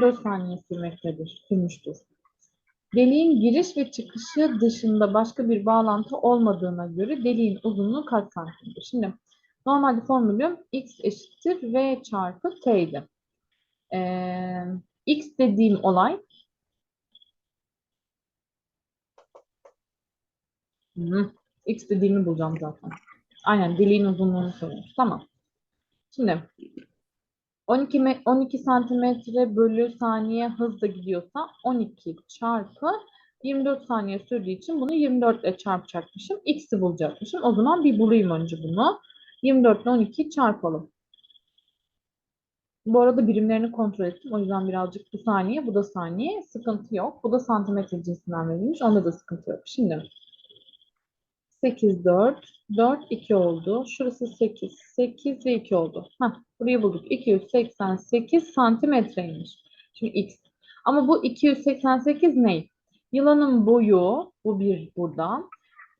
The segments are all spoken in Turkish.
4 saniye sürmektedir, sürmüştür. Deliğin giriş ve çıkışı dışında başka bir bağlantı olmadığına göre deliğin uzunluğu kaç santimdir? Şimdi normalde formülüm x eşittir v çarpı t'ydi. Ee, x dediğim olay Hı, x dediğimi bulacağım zaten. Aynen deliğin uzunluğunu soruyoruz. Tamam. Şimdi 12, me- 12 santimetre bölü saniye hızla gidiyorsa 12 çarpı 24 saniye sürdüğü için bunu 24 ile çarpacakmışım. X'i bulacakmışım. O zaman bir bulayım önce bunu. 24 ile 12'yi çarpalım. Bu arada birimlerini kontrol ettim. O yüzden birazcık bu saniye, bu da saniye. Sıkıntı yok. Bu da santimetre cinsinden verilmiş. Onda da sıkıntı yok. Şimdi 8, 4, 4, 2 oldu. Şurası 8, 8 ve 2 oldu. Heh, burayı bulduk. 288 santimetreymiş. Şimdi x. Ama bu 288 ne? Yılanın boyu, bu bir buradan.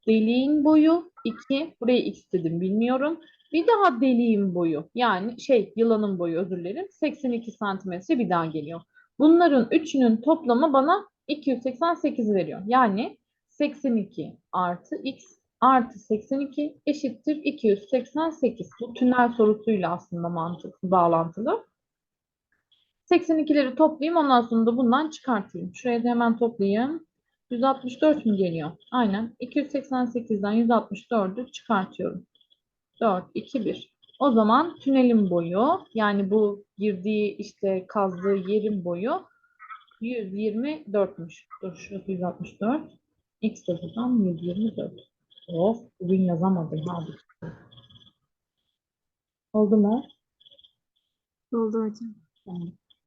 Deliğin boyu 2, buraya x dedim bilmiyorum. Bir daha deliğin boyu, yani şey yılanın boyu özür dilerim. 82 santimetre bir daha geliyor. Bunların üçünün toplamı bana 288 veriyor. Yani 82 artı x artı 82 eşittir 288. Bu tünel sorusuyla aslında mantıklı, bağlantılı. 82'leri toplayayım ondan sonra da bundan çıkartayım. Şuraya da hemen toplayayım. 164 mü geliyor? Aynen. 288'den 164'ü çıkartıyorum. 4, 2, 1. O zaman tünelin boyu yani bu girdiği işte kazdığı yerin boyu 124'müş. Dur şurası 164. X de buradan 124. Of bugün yazamadım abi. Oldu mu? Oldu hocam. Tamam.